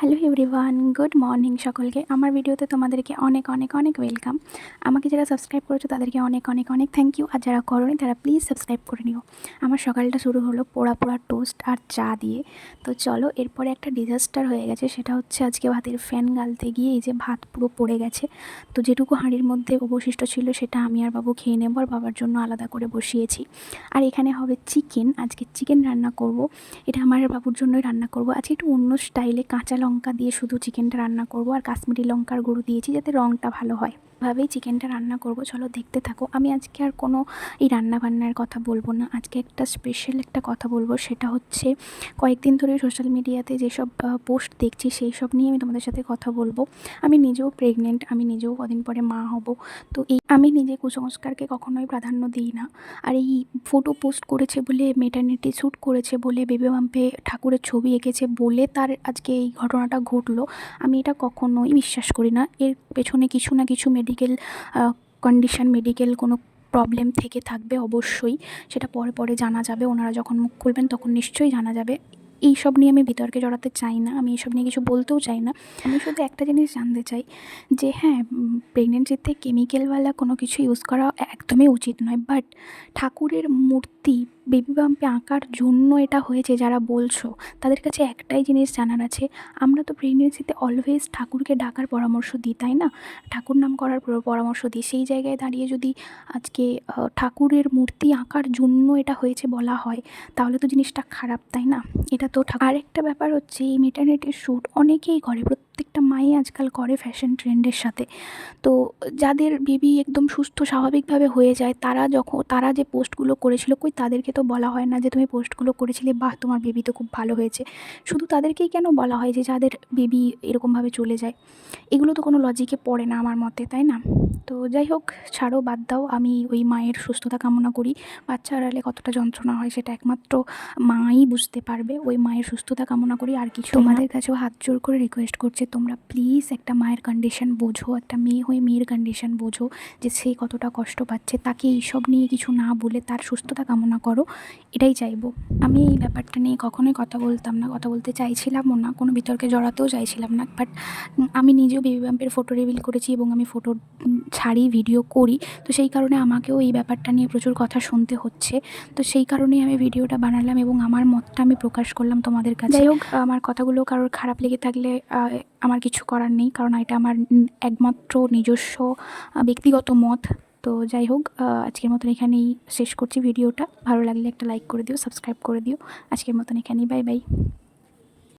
Hello everyone, good morning সকলকে। আমার ভিডিওতে তোমাদেরকে অনেক অনেক অনেক ওয়েলকাম। আমাকে যারা সাবস্ক্রাইব করেছ তাদেরকে অনেক অনেক অনেক থ্যাংক ইউ আর যারা করোনি তারা প্লিজ সাবস্ক্রাইব করে নিও। আমার সকালটা শুরু হলো পোড়া পোড়া টোস্ট আর চা দিয়ে। তো চলো, এরপরে একটা ডিজাস্টার হয়ে গেছে, সেটা হচ্ছে আজকে ভাতের ফ্যান গালতে গিয়ে এই যে ভাত পুরো পড়ে গেছে। তো যেটুকু হাঁড়ির মধ্যে অবশিষ্ট ছিল সেটা আমি আর বাবু খেয়ে নেব আর বাবার জন্য আলাদা করে বসিয়েছি। আর এখানে হবে চিকেন আজকে চিকেন রান্না করব। এটা আমার বাবুর জন্যই রান্না করব। আজকে একটু অন্য স্টাইলে কাঁচা লঙ্কা দিয়ে শুধু চিকেনটা রান্না করব আর কাশ্মীরি লঙ্কার গুঁড়ো দিয়েছি যাতে রঙটা ভালো হয়। ভাবেই চিকেনটা রান্না করব। চলো দেখতে থাকো। আমি আজকে আর কোনো এই রান্না বান্নার কথা বলব না। আজকে একটা স্পেশাল একটা কথা বলব। সেটা হচ্ছে কয়েকদিন ধরে সোশ্যাল মিডিয়াতে যেসব পোস্ট দেখছি, সেই সব নিয়ে আমি তোমাদের সাথে কথা বলব। আমি নিজেও প্রেগনেন্ট আমি নিজেও কদিন পরে মা হব। তো এই, আমি নিজে কুসংস্কারকে কখনোই প্রাধান্য দিই না। আর এই ফটো পোস্ট করেছে বলে মেটার্নিটি শ্যুট করেছে বলে বেবি বাম্পে ঠাকুরের ছবি এঁকেছে বলে তার আজকে এই ঘটনাটা ঘটলো। আমি এটা কখনোই বিশ্বাস করি না। এর পেছনে কিছু না কিছু মেডিকেল কন্ডিশন মেডিকেল কোনো প্রবলেম থেকে থাকবে অবশ্যই। সেটা পরে পরে জানা যাবে, ওনারা যখন মুখ খুলবেন তখন নিশ্চয়ই জানা যাবে। এইসব নিয়ে আমি বিতর্কে জড়াতে চাই না, আমি এইসব নিয়ে কিছু বলতেও চাই না। আমি শুধু একটা জিনিস জানতে চাই, যে হ্যাঁ প্রেগনেন্সিতে কেমিক্যালওয়ালা কোনো কিছু ইউজ করা একদমই উচিত নয় বাট ঠাকুরের মূর্তি বেবি বাম্পে আঁকার জন্য এটা হয়েছে, যারা বলছো, তাদের কাছে একটাই জিনিস জানার আছে, আমরা তো প্রেগনেন্সিতে অলওয়েজ ঠাকুরকে ডাকার পরামর্শ দিই, তাই না? ঠাকুর নাম করার পরামর্শ দিই। সেই জায়গায় দাঁড়িয়ে যদি আজকে ঠাকুরের মূর্তি আঁকার জন্য এটা হয়েছে বলা হয়, তাহলে তো জিনিসটা খারাপ, তাই না? এটা তো আরেকটা ব্যাপার হচ্ছে, এই মেটার্নিটির শ্যুট অনেকেই করে প্রত্যেকটা মাই আজকাল করে ফ্যাশন ট্রেন্ডের সাথে। তো যাদের বেবি একদম সুস্থ স্বাভাবিকভাবে হয়ে যায় তারা যখন তারা যে পোস্টগুলো করেছিল কই তাদেরকে তো বলা হয় না যে তুমি পোস্টগুলো করেছিলে বাহ তোমার বেবি তো খুব ভালো হয়েছে। শুধু তাদেরকেই কেন বলা হয় যে যাদের বেবি এরকমভাবে চলে যায়? এগুলো তো কোনো লজিকে পড়ে না আমার মতে তাই না? তো যাই হোক ছাড়ো বাদ দাও আমি ওই মায়ের সুস্থতা কামনা করি। বাচ্চা হারালে কতটা যন্ত্রণা হয় সেটা একমাত্র মাই বুঝতে পারবে। ওই মায়ের সুস্থতা কামনা করি আর কিছু তোমাদের কাছেও হাত জোর করে রিকোয়েস্ট করছে তোমরা প্লিজ একটা মায়ের কন্ডিশন বোঝো একটা মেয়ে হয়ে মেয়ের কন্ডিশন বোঝো যে সে কতটা কষ্ট পাচ্ছে তাকে এইসব নিয়ে কিছু না বলে তার সুস্থতা কামনা করো এটাই চাইব। আমি এই ব্যাপারটা নিয়ে কখনোই কথা বলতাম না কথা বলতে চাইছিলামও না কোনো বিতর্কে জড়াতেও চাইছিলাম না বাট আমি নিজেও বেবি ব্যাম্পের ফটো রিভিল করেছি এবং আমি ফটো ছাড়ি ভিডিও করি। তো সেই কারণে আমাকেও এই ব্যাপারটা নিয়ে প্রচুর কথা শুনতে হচ্ছে। তো সেই কারণেই আমি ভিডিওটা বানালাম এবং আমার মতটা আমি প্রকাশ করলাম তোমাদের কাছে। যাই হোক আমার কথাগুলো কারোর খারাপ লেগে থাকলে আমার কিছু করার নেই, কারণ এটা আমার একমাত্র নিজস্ব ব্যক্তিগত মত। তো যাই হোক আজকের মতন এখানেই শেষ করছি ভিডিওটা। ভালো লাগলে একটা লাইক করে দিও সাবস্ক্রাইব করে দিও। আজকের মতন এখানেই বাই বাই